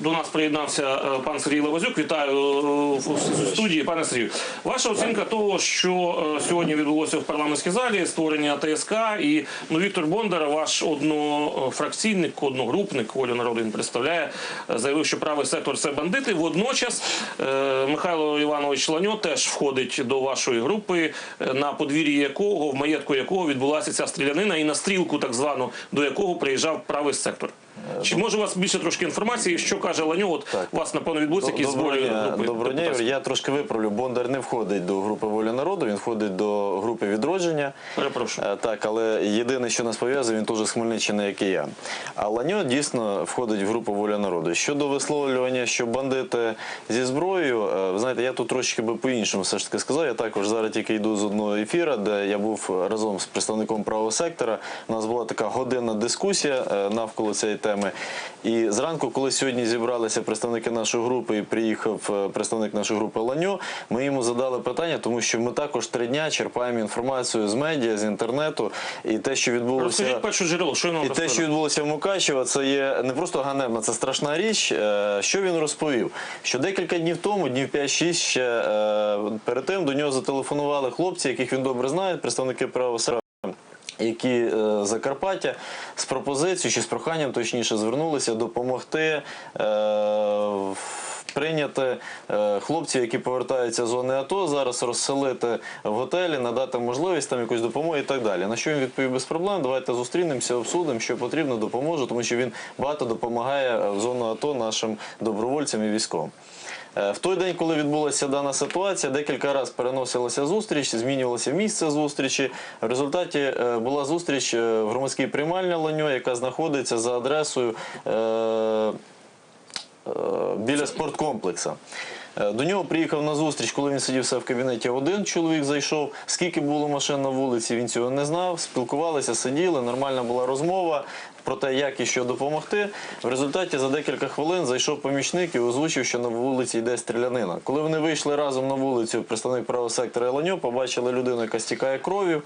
До нас приєднався е, пан Сергій Левазюк. Вітаю е, в студії, пане Сергію. Ваша оцінка того, що е, сьогодні відбулося в парламентській залі, створення ТСК і ну, Віктор Бондар, ваш однофракційник, одногрупник, волю народу він представляє, заявив, що правий сектор це бандити. Водночас Михайло Іванович Ланьо теж входить до вашої групи, на подвір'ї якого, в маєтку якого відбулася ця стрілянина, і на стрілку, так звану, до якого приїжджав правий сектор. Чи може у вас більше трошки інформації, що каже Ланьо? От у вас напевно відбудеться якісь збори групи. доброго дня. Я трошки виправлю. Бондар не входить до групи Воля народу, він входить до групи відродження. Перепрошую. Е, Так, але єдине, що нас пов'язує, він теж з Хмельниччини, як і я. А Ланьо дійсно входить в групу Воля народу. Щодо висловлювання, що бандити зі зброєю, е, ви знаєте, я тут трошки би по-іншому все ж таки сказав. Я також зараз тільки йду з одного ефіра, де я був разом з представником правого сектора. У нас була така годинна дискусія е, навколо цієї теми. І зранку, коли сьогодні зібралися представники нашої групи і приїхав е, представник нашої групи Ланьо, ми йому задали питання, тому що ми також три дня черпаємо інформацію з медіа, з інтернету. І те, що відбулося. Розкажіть перше джерело, що І те, що відбулося в Мукачево, це є не просто ганебна, це страшна річ. Е, Що він розповів? Що декілька днів тому, днів 5-6 ще е, перед тим до нього зателефонували хлопці, яких він добре знає, представники правосердя. Які е, Закарпаття з пропозицією чи з проханням точніше звернулися допомогти е, прийняти е, хлопців, які повертаються з зони АТО, зараз розселити в готелі, надати можливість там якусь допомогу і так далі. На що він відповів без проблем. Давайте зустрінемося, обсудимо, що потрібно, допоможу, тому що він багато допомагає в зону АТО нашим добровольцям і військовим. Е, В той день, коли відбулася дана ситуація, декілька разів переносилася зустріч, змінювалося місце зустрічі. В результаті е, була зустріч е, в громадській приймальні Ланьо, яка знаходиться за адресою біля спорткомплекса. Е, До нього приїхав на зустріч, коли він сидів все в кабінеті. Один чоловік зайшов. Скільки було машин на вулиці, він цього не знав. Спілкувалися, сиділи, нормальна була розмова про те, як і що допомогти. В результаті за декілька хвилин зайшов помічник і озвучив, що на вулиці йде стрілянина. Коли вони вийшли разом на вулицю, представник правого сектора Еланьо побачили людину, яка стікає кров'ю.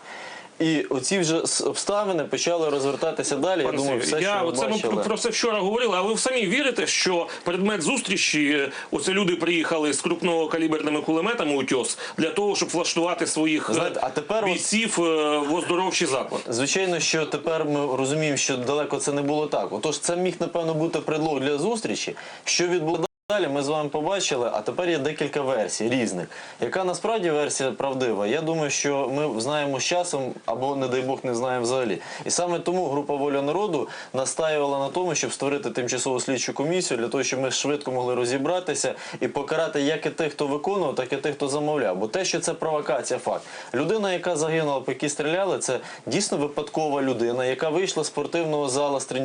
І оці вже обставини почали розвертатися далі. Пане Я думаю, все, я що оце ми бачили. про це вчора говорили. А ви самі вірите, що предмет зустрічі е, оце люди приїхали з крупнокаліберними кулеметами утьос для того, щоб влаштувати своїх е, Знаєте, а тепер бійців е, в оздоровчий заклад? Звичайно, що тепер ми розуміємо, що далеко це не було так. Отож, це міг напевно бути предлог для зустрічі. Що відбулося далі, ми з вами побачили. А тепер є декілька версій різних. Яка насправді версія правдива? Я думаю, що ми знаємо з часом, або не дай Бог не знаємо взагалі. І саме тому група воля народу настаювала на тому, щоб створити тимчасову слідчу комісію для того, щоб ми швидко могли розібратися і покарати як і тих, хто виконував, так і тих, хто замовляв. Бо те, що це провокація, факт. Людина, яка загинула, по якій стріляли, це дійсно випадкова людина, яка вийшла з спортивного зала з тренування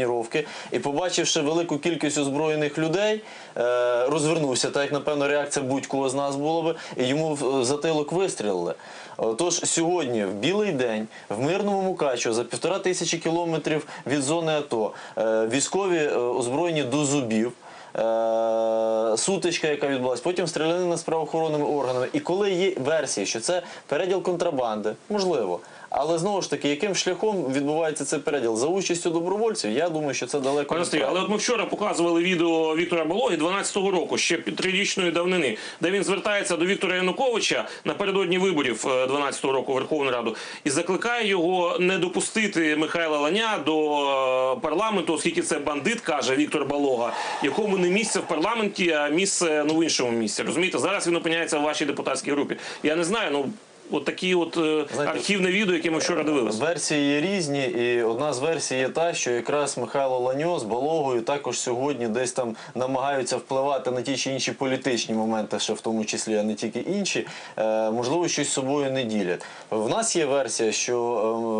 і, побачивши велику кількість озброєних людей, е, розвернувся, так як напевно реакція будь-кого з нас було би, і йому в затилок вистрілили. Тож сьогодні, в білий день, в мирному Мукачево, за півтора тисячі кілометрів від зони АТО, е, військові е, озброєні до зубів. е, Сутичка, яка відбулася, потім стрілянина з правоохоронними органами. І коли є версії, що це переділ контрабанди, можливо. Але знову ж таки, яким шляхом відбувається цей переділ? За участю добровольців, я думаю, що це далеко Пане не Сергію, але от ми вчора показували відео Віктора Балоги 12-го року, ще під трирічної давнини, де він звертається до Віктора Януковича напередодні виборів е, 12-го року Верховну Раду і закликає його не допустити Михайла Ланя до е, парламенту, оскільки це бандит, каже Віктор Балога, якому не місце в парламенті, а місце ну в іншому місці. Розумієте, зараз він опиняється в вашій депутатській групі. Я не знаю, ну. От такі от е, Знаєте, архівне відео, яке ми вчора дивилися. Версії є різні, і одна з версій є та, що якраз Михайло Ланьо з Балогою також сьогодні десь там намагаються впливати на ті чи інші політичні моменти, ще в тому числі, а не тільки інші. Е, можливо, щось з собою не ділять. В нас є версія, що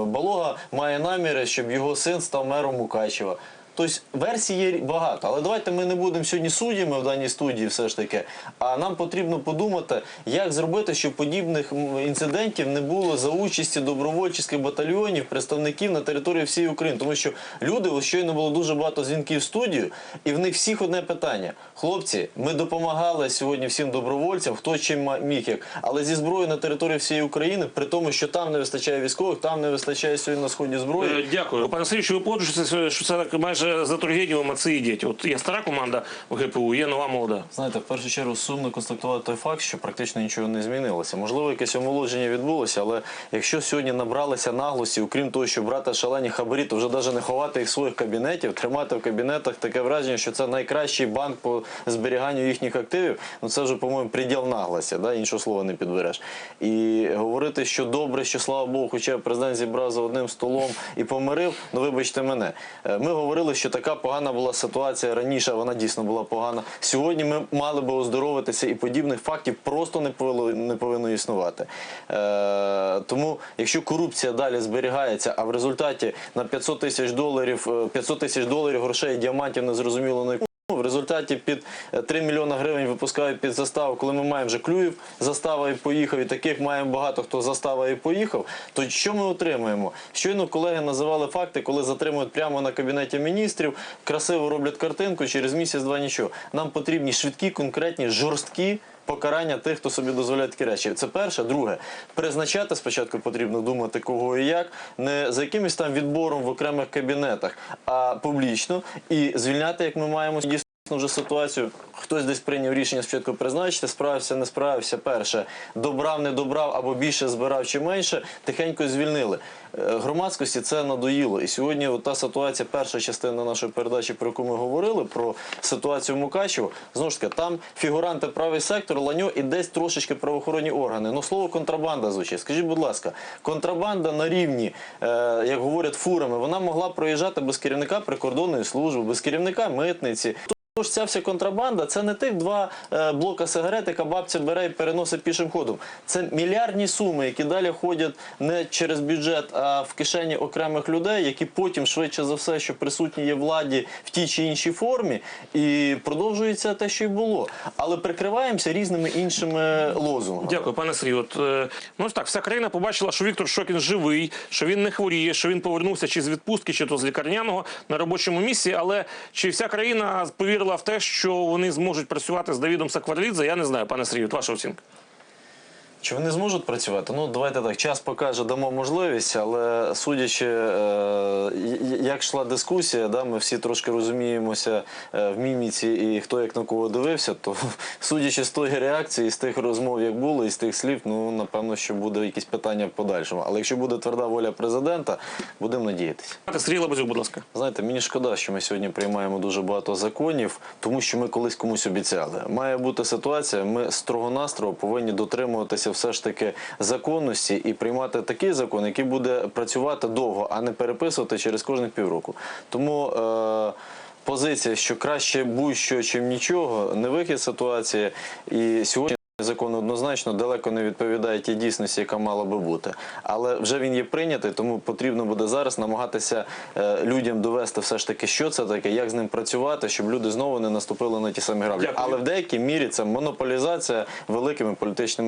е, Балога має наміри, щоб його син став мером Мукачева. Тобто версій є багато, але давайте ми не будемо сьогодні суддями в даній студії, все ж таки. А нам потрібно подумати, як зробити, щоб подібних інцидентів не було за участі добровольчих батальйонів, представників на території всієї України. Тому що люди, щойно було дуже багато дзвінків в студію, і в них всіх одне питання: хлопці, ми допомагали сьогодні всім добровольцям, хто чим міг як, але зі зброєю на території всієї України, при тому, що там не вистачає військових, там не вистачає сьогодні на сході зброї. Е, Дякую, пане Сергію, ви погоджуєтеся, що це так майже же за Тургенєвим отці і діти. От є стара команда в ГПУ, є нова молода. Знаєте, в першу чергу сумно констатувати той факт, що практично нічого не змінилося. Можливо, якесь омолодження відбулося, але якщо сьогодні набралися наглості, окрім того, що брати шалені хабарі, то вже навіть не ховати їх в своїх кабінетів, тримати в кабінетах таке враження, що це найкращий банк по зберіганню їхніх активів. Ну це вже, по-моєму, приділ наглості, да? іншого слова не підбереш. І говорити, що добре, що слава Богу, хоча президент зібрав за одним столом і помирив, ну вибачте мене. Е, Ми говорили, що така погана була ситуація раніше, вона дійсно була погана. Сьогодні ми мали би оздоровитися, і подібних фактів просто не повинно, не повинно існувати. Е, тому, якщо корупція далі зберігається, а в результаті на 500 тисяч доларів, е, 500 тисяч доларів грошей діамантів незрозуміло на в результаті під е, 3 мільйони гривень випускають під заставу, коли ми маємо вже клюїв, застава і поїхав, і таких маємо багато хто застава і поїхав. То що ми отримуємо? Щойно колеги називали факти, коли затримують прямо на кабінеті міністрів, красиво роблять картинку, через місяць-два нічого. Нам потрібні швидкі, конкретні, жорсткі. Покарання тих, хто собі дозволяє такі речі. Це перше. Друге, призначати спочатку потрібно думати, кого і як, не за якимось там відбором в окремих кабінетах, а публічно і звільняти, як ми маємо вже ситуацію. Хтось десь прийняв рішення спочатку призначити, справився, не справився. Перше, добрав, не добрав або більше збирав чи менше, тихенько звільнили. Е, Громадськості це надоїло. І сьогодні та ситуація, перша частина нашої передачі, про яку ми говорили, про ситуацію в Мукачево, знову ж таки, там фігуранти правий сектор, ланьо і десь трошечки правоохоронні органи. Ну слово контрабанда звучить. Скажіть, будь ласка, контрабанда на рівні, е, як говорять, фурами, вона могла проїжджати без керівника прикордонної служби, без керівника митниці. Тож ця вся контрабанда це не тих два е, блока сигарет, яка бабця бере і переносить пішим ходом. Це мільярдні суми, які далі ходять не через бюджет, а в кишені окремих людей, які потім швидше за все, що присутні є владі в тій чи іншій формі, і продовжується те, що й було. Але прикриваємося різними іншими лозунгами. Дякую, пане Сергію. Е, ну так, вся країна побачила, що Віктор Шокін живий, що він не хворіє, що він повернувся чи з відпустки, чи то з лікарняного на робочому місці. Але чи вся країна повірила в те, що вони зможуть працювати з Давідом Сакварлідзе? Я не знаю, пане Сергію, ваша оцінка. Чи вони зможуть працювати? Ну, давайте так. Час покаже, дамо можливість, але судячи, е, як йшла дискусія, да, ми всі трошки розуміємося е, в міміці і хто як на кого дивився, то судячи з тої реакції, з тих розмов, як було, і з тих слів, ну напевно, що буде якісь питання в подальшому. Але якщо буде тверда воля президента, будемо надіятися. Сергій Лабазюк, будь ласка. Знаєте, мені шкода, що ми сьогодні приймаємо дуже багато законів, тому що ми колись комусь обіцяли. Має бути ситуація. Ми строго-настрого повинні дотримуватися все ж таки законності і приймати такий закон, який буде працювати довго, а не переписувати через кожних півроку. Тому. Е- Позиція, що краще будь-що, чим нічого, не вихід ситуації. І сьогодні закон однозначно далеко не відповідає тій дійсності, яка мала би бути. Але вже він є прийнятий, тому потрібно буде зараз намагатися е, людям довести все ж таки, що це таке, як з ним працювати, щоб люди знову не наступили на ті самі граблі. Але в деякій мірі це монополізація великими політичними